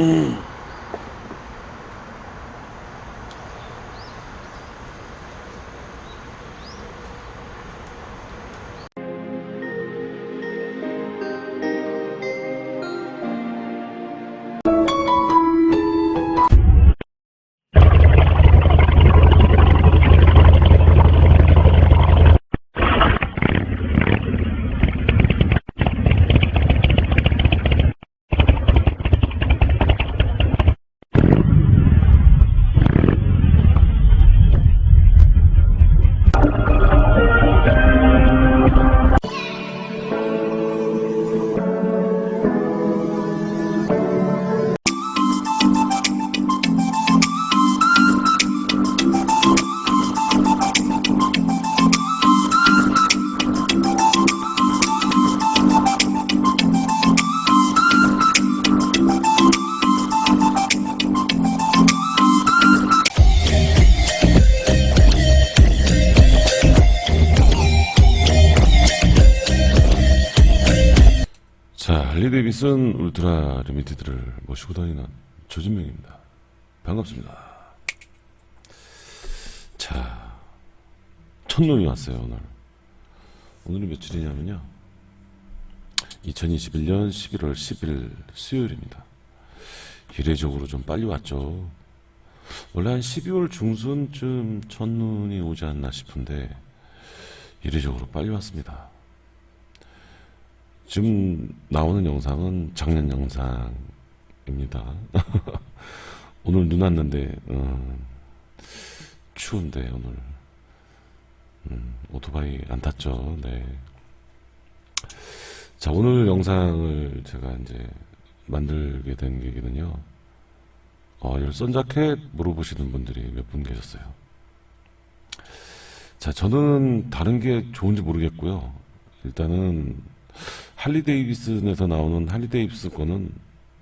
Hum. 자, 할리 데이비슨 울트라 리미티드를 모시고 다니는 조진명입니다. 반갑습니다. 자, 첫눈이 왔어요, 오늘. 오늘이 며칠이냐면요. 2021년 11월 10일 수요일입니다. 이례적으로 좀 빨리 왔죠. 원래 한 12월 중순쯤 첫눈이 오지 않나 싶은데, 이례적으로 빨리 왔습니다. 지금 나오는 영상은 작년 영상입니다. 오늘 눈 왔는데 어, 추운데 오늘 음, 오토바이 안 탔죠. 네. 자 오늘 영상을 제가 이제 만들게 된 계기는요. 어, 열선 자켓 물어보시는 분들이 몇 분 계셨어요. 자 저는 다른 게 좋은지 모르겠고요. 일단은 할리 데이비슨에서 나오는 할리 데이비슨 거는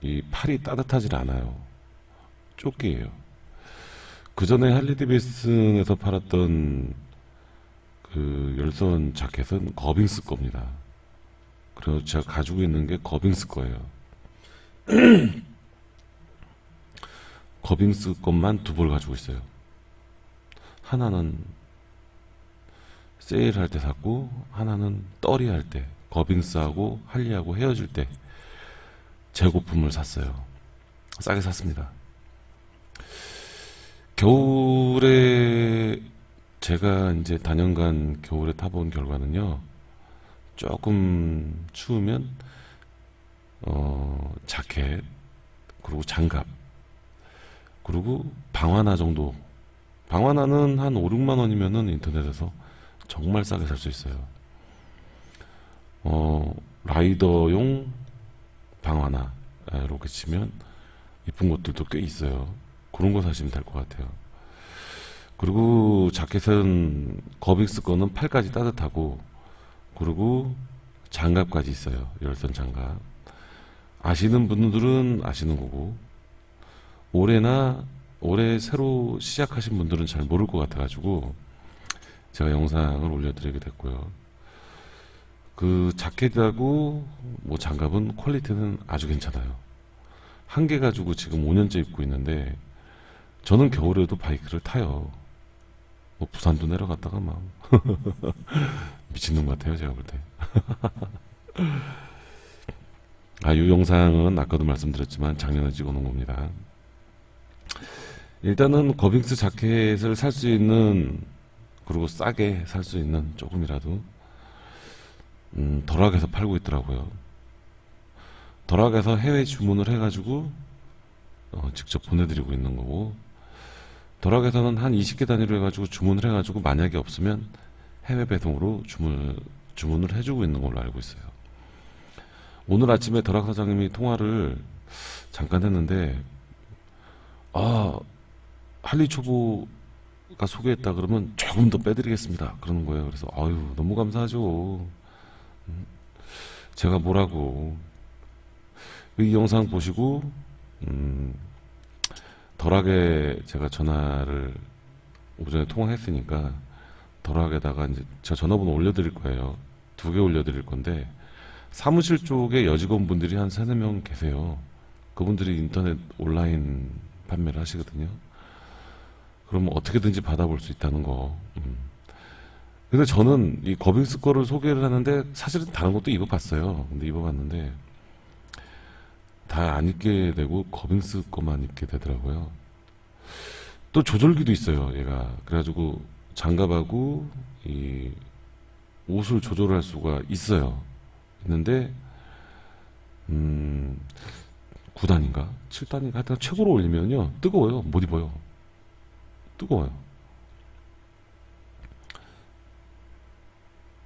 이 팔이 따뜻하질 않아요. 조끼예요. 그 전에 할리 데이비슨에서 팔았던 그 열선 자켓은 거빙스 겁니다. 그래서 제가 가지고 있는 게 거빙스 거예요. 거빙스 것만 두 벌 가지고 있어요. 하나는 세일할 때 샀고 하나는 떨이 할 때 거빙스하고 할리하고 헤어질 때 재고품을 샀어요. 싸게 샀습니다. 겨울에 제가 이제 단연간 겨울에 타본 결과는요. 조금 추우면 어 자켓 그리고 장갑 그리고 방화나 정도 방화나는 한 5, 6만 원이면은 인터넷에서 정말 싸게 살 수 있어요. 어, 라이더용 방화나 아, 이렇게 치면 이쁜 것들도 꽤 있어요. 그런 거 사시면 될 것 같아요. 그리고 자켓은 거빅스 거는 팔까지 따뜻하고 그리고 장갑까지 있어요. 열선 장갑. 아시는 분들은 아시는 거고 올해나 올해 새로 시작하신 분들은 잘 모를 것 같아가지고 제가 영상을 올려드리게 됐고요. 그 자켓하고 뭐 장갑은 퀄리티는 아주 괜찮아요. 한 개 가지고 지금 5년째 입고 있는데 저는 겨울에도 바이크를 타요. 뭐 부산도 내려갔다가 막 미친놈 같아요 제가 볼 때. 아, 이 영상은 아까도 말씀드렸지만 작년에 찍어놓은 겁니다. 일단은 거빙스 자켓을 살 수 있는 그리고 싸게 살 수 있는 조금이라도 음, 덜하게서 팔고 있더라고요. 덜하게서 해외 주문을 해가지고 어, 직접 보내드리고 있는 거고 덜하게서는 한 20개 단위로 해가지고 주문을 해가지고 만약에 없으면 해외 배송으로 주문을 주문을 해주고 있는 걸로 알고 있어요. 오늘 아침에 덜학 사장님이 통화를 잠깐 했는데 아 할리 초보가 소개했다 그러면 조금 더 빼드리겠습니다. 그러는 거예요. 그래서 아유 너무 감사하죠. 음, 제가 뭐라고 이 영상 보시고 음, 덜하게 제가 전화를 오전에 통화했으니까 덜하게다가 이제 제가 전화번호 올려드릴 거예요. 두 개 올려드릴 건데 사무실 쪽에 여직원분들이 한 세네 명 계세요. 그분들이 인터넷 온라인 판매를 하시거든요. 그러면 어떻게든지 받아볼 수 있다는 거. 음. 근데 저는 이 거빙스 거를 소개를 하는데 사실은 다른 것도 입어봤어요. 근데 입어봤는데 다 안 입게 되고 거빙스 거만 입게 되더라고요. 또 조절기도 있어요, 얘가. 그래가지고 장갑하고 이 옷을 조절할 수가 있어요. 있는데 음 9단인가 7단인가 하여튼 최고로 올리면요 뜨거워요 못 입어요 뜨거워요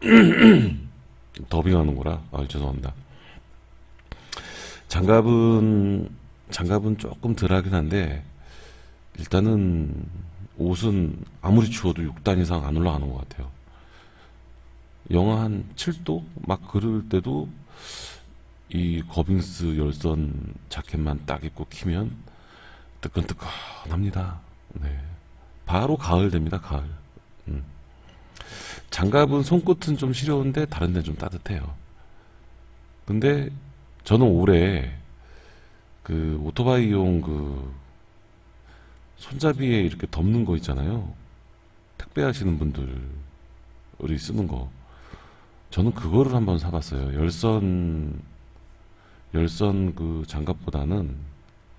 더빙하는 거라 아 죄송합니다 장갑은 장갑은 조금 덜하긴 한데 일단은 옷은 아무리 추워도 6단 이상 안 올라가는 것 같아요 영하 한 7도 막 그럴 때도 이 거빙스 열선 자켓만 딱 입고 키면 뜨끈뜨끈합니다. 네. 바로 가을 됩니다. 가을. 음. 장갑은 손끝은 좀 시려운데 다른 데는 좀 따뜻해요. 근데 저는 올해 그 오토바이용 그 손잡이에 이렇게 덮는 거 있잖아요. 택배 하시는 분들이 쓰는 거. 저는 그거를 한번 사봤어요. 열선 열선 그 장갑보다는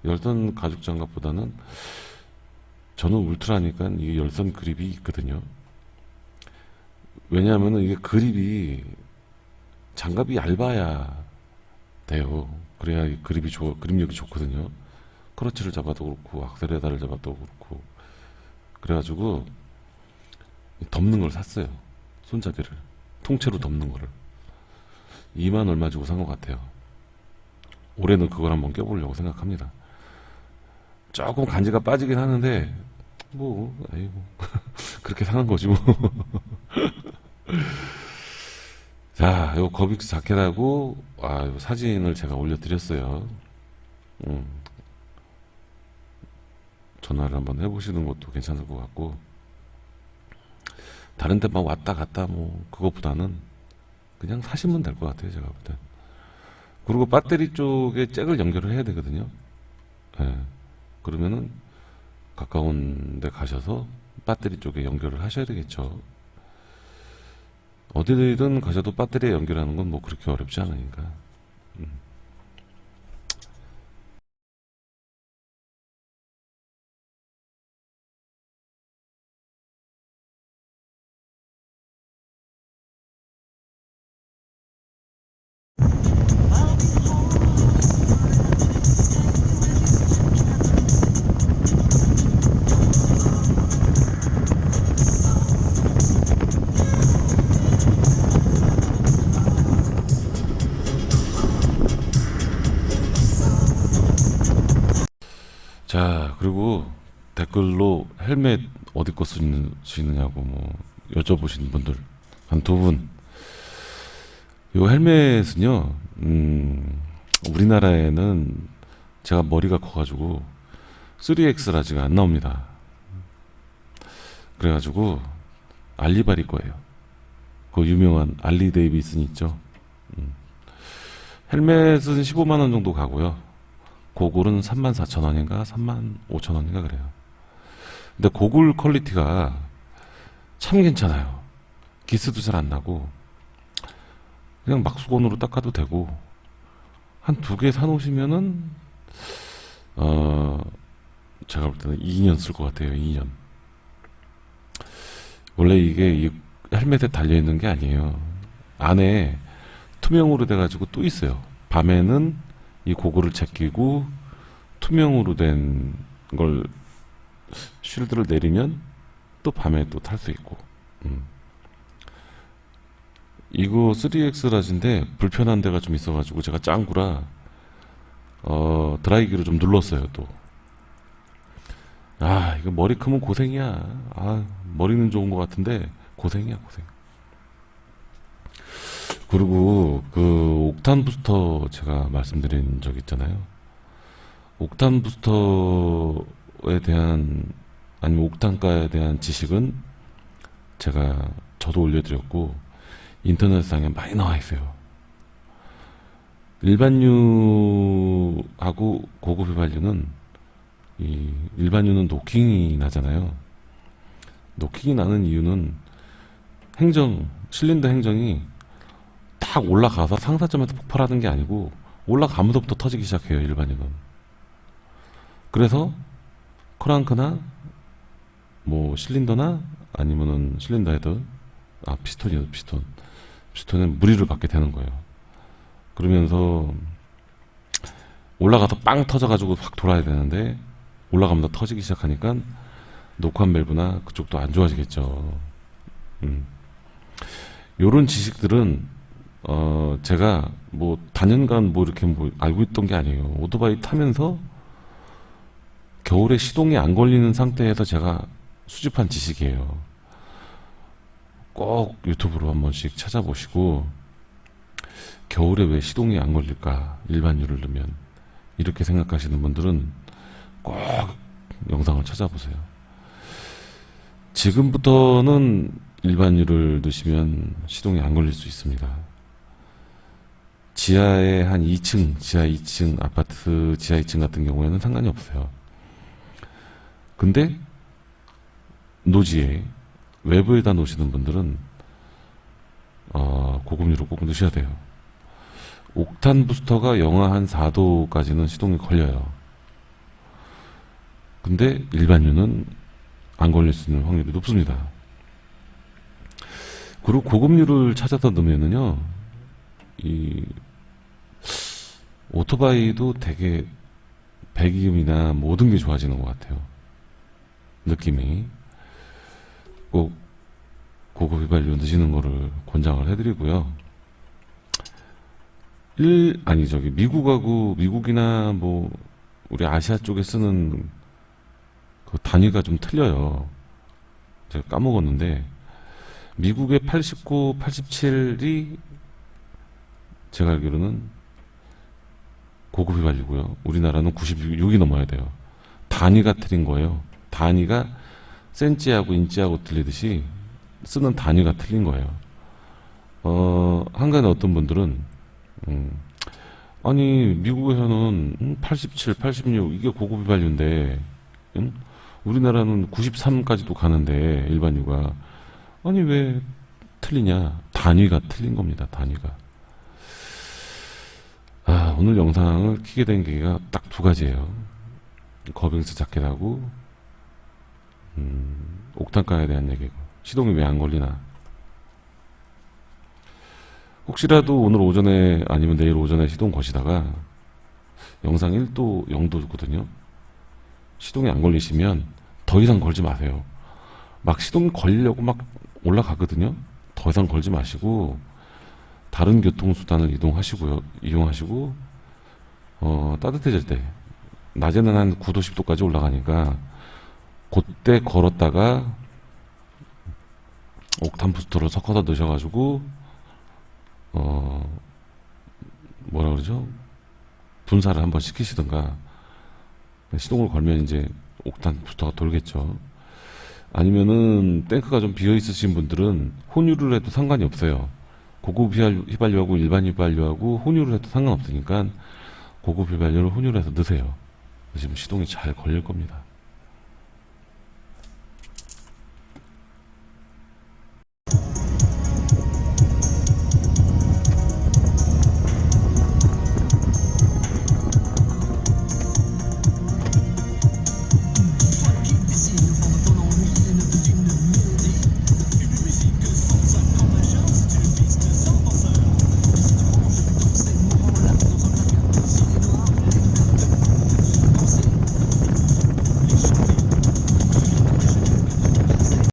열선 가죽 장갑보다는 저는 울트라니까 이게 열선 그립이 있거든요. 왜냐하면은 이게 그립이 장갑이 얇아야 돼요. 그래야 이 그립이 좋 그립력이 좋거든요. 크러치를 잡아도 그렇고 악셀레다를 잡아도 그렇고 그래가지고 덮는 걸 샀어요. 손잡이를 통째로 덮는 거를 2만 얼마 주고 산 것 같아요. 올해는 그걸 한번 껴보려고 생각합니다. 조금 간지가 빠지긴 하는데 뭐 아이고 그렇게 사는 거지 뭐. 자, 요 거빅스 자켓하고 아, 요 사진을 제가 올려드렸어요. 음. 전화를 한번 해보시는 것도 괜찮을 것 같고 다른 데막 왔다 갔다 뭐 그것보다는 그냥 사시면 될 것 같아요 제가 볼 땐. 그리고 배터리 쪽에 잭을 연결을 해야 되거든요. 예. 그러면은 가까운 데 가셔서 배터리 쪽에 연결을 하셔야 되겠죠. 어디든 가셔도 배터리에 연결하는 건 뭐 그렇게 어렵지 않으니까. 어디 거 쓰시느냐고 뭐 여쭤보시는 분들 한 두 분. 요 헬멧은요, 음, 우리나라에는 제가 머리가 커가지고 3X라 지가 안 나옵니다. 그래가지고 알리바리 거예요. 그 유명한 알리 데이비슨 있죠. 음. 헬멧은 15만 원 정도 가고요. 고글은 3만 4천 원인가 3만 5천 원인가 그래요. 근데 고글 퀄리티가 참 괜찮아요. 기스도 잘 안 나고 그냥 막 수건으로 닦아도 되고 한 두 개 사놓으시면은 어 제가 볼 때는 2년 쓸 것 같아요. 2년. 원래 이게 이 헬멧에 달려 있는 게 아니에요. 안에 투명으로 돼가지고 또 있어요. 밤에는 이 고글을 제끼고 투명으로 된 걸 쉴드를 내리면 또 밤에 또 탈 수 있고 음. 이거 3X 라지인데 불편한 데가 좀 있어가지고 제가 짱구라 어 드라이기로 좀 눌렀어요 또 아 이거 머리 크면 고생이야 아 머리는 좋은 것 같은데 고생이야 고생 그리고 그 옥탄 부스터 제가 말씀드린 적 있잖아요. 옥탄 부스터 에 대한 아니면 옥탄가에 대한 지식은 제가 저도 올려드렸고 인터넷상에 많이 나와 있어요. 일반유하고 고급 휘발유는 이 일반유는 노킹이 나잖아요. 노킹이 나는 이유는 행정 실린더 행정이 딱 올라가서 상사점에서 폭발하는 게 아니고 올라가면서부터 터지기 시작해요 일반유는. 그래서 크랑크나 뭐 실린더나 아니면은 실린더 헤드 아 피스톤이요 피스톤 피스톤에 무리를 받게 되는 거예요. 그러면서 올라가서 빵 터져가지고 확 돌아야 되는데 올라가면서 터지기 시작하니까 녹환 밸브나 그쪽도 안 좋아지겠죠. 음. 요런 지식들은 어 제가 뭐 단연간 뭐 이렇게 뭐 알고 있던 게 아니에요. 오토바이 타면서 겨울에 시동이 안 걸리는 상태에서 제가 수집한 지식이에요. 꼭 유튜브로 한 번씩 찾아보시고 겨울에 왜 시동이 안 걸릴까 일반유를 넣으면 이렇게 생각하시는 분들은 꼭 영상을 찾아보세요. 지금부터는 일반유를 넣으시면 시동이 안 걸릴 수 있습니다. 지하에 한 2층, 지하 2층 아파트 지하 2층 같은 경우에는 상관이 없어요. 근데 노지에 외부에다 놓으시는 분들은 어, 고급유로 꼭 넣으셔야 돼요. 옥탄 부스터가 영하 한 4도까지는 시동이 걸려요. 근데 일반유는 안 걸릴 수 있는 확률이 높습니다. 그리고 고급유를 찾아서 넣으면은요, 이 오토바이도 되게 배기음이나 모든 게 좋아지는 것 같아요. 느낌이 꼭 고급 휘발유 넣으시는 거를 권장을 해드리고요. 일 아니 저기 미국하고 미국이나 뭐 우리 아시아 쪽에 쓰는 그 단위가 좀 틀려요. 제가 까먹었는데 미국의 89, 87이 제가 알기로는 고급 휘발유고요. 우리나라는 96이 넘어야 돼요. 단위가 틀린 거예요. 단위가 센치하고 인치하고 틀리듯이 쓰는 단위가 틀린 거예요. 어, 한간에 어떤 분들은 음, 아니 미국에서는 음, 87, 86 이게 고급 휘발유인데 음? 우리나라는 93까지도 가는데 일반 유가 아니 왜 틀리냐 단위가 틀린 겁니다 단위가 아 오늘 영상을 키게 된 계기가 딱 두 가지예요 거빙스 자켓하고 음, 옥탄가에 대한 얘기고 시동이 왜 안 걸리나 혹시라도 오늘 오전에 아니면 내일 오전에 시동 거시다가 영상 1도 0도거든요 시동이 안 걸리시면 더 이상 걸지 마세요. 막 시동이 걸리려고 막 올라가거든요. 더 이상 걸지 마시고 다른 교통수단을 이동하시고요. 이용하시고 어, 따뜻해질 때 낮에는 한 9도 10도까지 올라가니까 그때 걸었다가 옥탄 부스터를 섞어서 넣으셔가지고 어 뭐라 그러죠? 분사를 한번 시키시든가 시동을 걸면 이제 옥탄 부스터가 돌겠죠. 아니면은 탱크가 좀 비어 있으신 분들은 혼유를 해도 상관이 없어요. 고급 휘발유- 휘발유하고 일반 휘발유하고 혼유를 해도 상관없으니까 고급 휘발유를 혼유를 해서 넣으세요. 그러시면 시동이 잘 걸릴 겁니다.